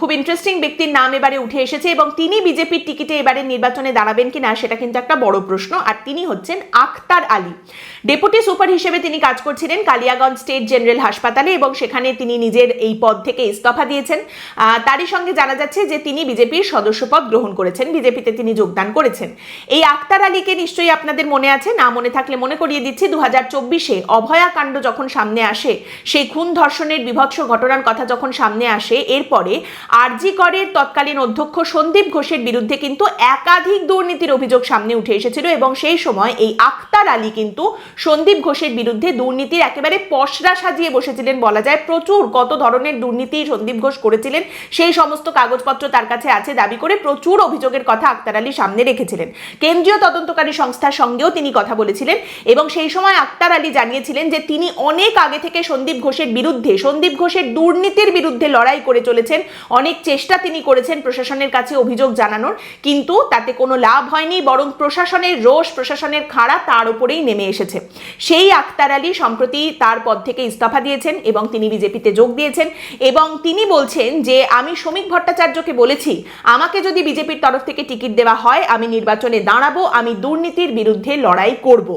খুব ইন্টারেস্টিং ব্যক্তির নাম এবারে উঠে এসেছে এবং তিনি বিজেপির টিকিটে এবারে নির্বাচনে দাঁড়াবেন কিনা সেটা কিন্তু একটা বড় প্রশ্ন। আর তিনি হচ্ছেন আখতার আলী। ডেপুটি সুপার হিসেবে তিনি কাজ করছিলেন কালিয়াগঞ্জ স্টেট জেনারেল হাসপাতালে এবং সেখানে তিনি নিজের এই পদ থেকে ইস্তফা দিয়েছেন। তারই সঙ্গে জানা যাচ্ছে যে তিনি বিজেপির সদস্যপদ গ্রহণ করেছেন। বিজেপিতে তিনি যোগদান করেছেন। এই আখতার আলীকে নিশ্চয়ই আপনাদের মনে আছে? না মনে থাকলে মনে করিয়ে দিচ্ছি। দু হাজার চব্বিশে অভয়াকাণ্ড যখন সামনে আসে, সেই খুন ধর্ষণের বিভৎস ঘটনার কথা যখন সামনে আসে, এরপরে আরজি করের তৎকালীন অধ্যক্ষ সন্দীপ ঘোষের বিরুদ্ধে কিন্তু একাধিক দুর্নীতির অভিযোগ সামনে উঠে এসেছিল এবং সেই সময় এই আক্তার আলী কিন্তু সন্দীপ ঘোষের বিরুদ্ধে দুর্নীতির একেবারে পশরা সাজিয়ে বসেছিলেন বলা যায়। প্রচুর কত ধরনের দুর্নীতি সন্দীপ ঘোষ করেছিলেন, সেই সমস্ত কাগজপত্র তার কাছে আছে দাবি করে প্রচুর অভিযোগের কথা আক্তার আলী সামনে রেখেছিলেন। কেন্দ্রীয় তদন্তকারী সংস্থার সঙ্গেও তিনি কথা বলেছিলেন এবং সেই সময় আক্তার আলী জানিয়েছিলেন যে তিনি অনেক আগে থেকে সন্দীপ ঘোষের বিরুদ্ধে, সন্দীপ ঘোষের দুর্নীতির বিরুদ্ধে লড়াই করে চলেছেন অনেক চেষ্টা তিনি করেছেন প্রশাসনের কাছে অভিযোগ জানানোর, কিন্তু তাতে কোনো লাভ হয়নি, বরং প্রশাসনের রোষ, প্রশাসনের খাড়া তার উপরেই নেমে এসেছে। সেই আক্তার আলী সম্প্রতি তার পদ থেকে ইস্তফা দিয়েছেন এবং তিনি বিজেপিতে যোগ দিয়েছেন এবং তিনি বলছেন যে, আমি শ্রমিক ভট্টাচার্যকে বলেছি, আমাকে যদি বিজেপির তরফ থেকে টিকিট দেওয়া হয়, আমি নির্বাচনে দাঁড়াবো, আমি দুর্নীতির বিরুদ্ধে লড়াই করব।